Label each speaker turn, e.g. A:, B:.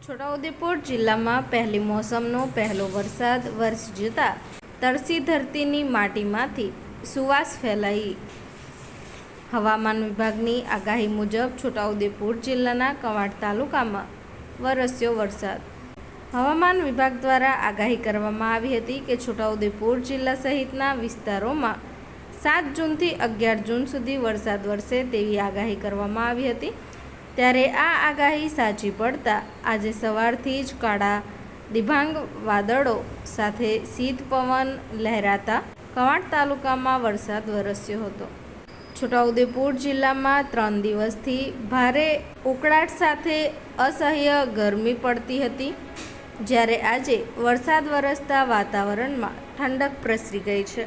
A: છોટાઉદેપુર જિલ્લામાં પહેલી મોસમનો પહેલો વરસાદ વર્ષ જતા તરસી ધરતીની માટીમાંથી સુવાસ ફેલાઈ. હવામાન વિભાગની આગાહી મુજબ છોટાઉદેપુર જિલ્લાના કવાંટ તાલુકામાં વરસ્યો વરસાદ. હવામાન વિભાગ દ્વારા આગાહી કરવામાં આવી હતી કે છોટાઉદેપુર જિલ્લા સહિતના વિસ્તારોમાં સાત જૂનથી અગિયાર જૂન સુધી વરસાદ વરસે તેવી આગાહી કરવામાં આવી હતી. ત્યારે આ આગાહી સાચી પડતા આજે સવારથી જ કાળા દિભાંગ વાદળો સાથે શીત પવન લહેરાતા કવાંટ તાલુકામાં વરસાદ વરસ્યો હતો. છોટાઉદેપુર જિલ્લામાં ત્રણ દિવસથી ભારે ઉકળાટ સાથે અસહ્ય ગરમી પડતી હતી. જ્યારે આજે વરસાદ વરસતા વાતાવરણમાં ઠંડક પ્રસરી ગઈ છે.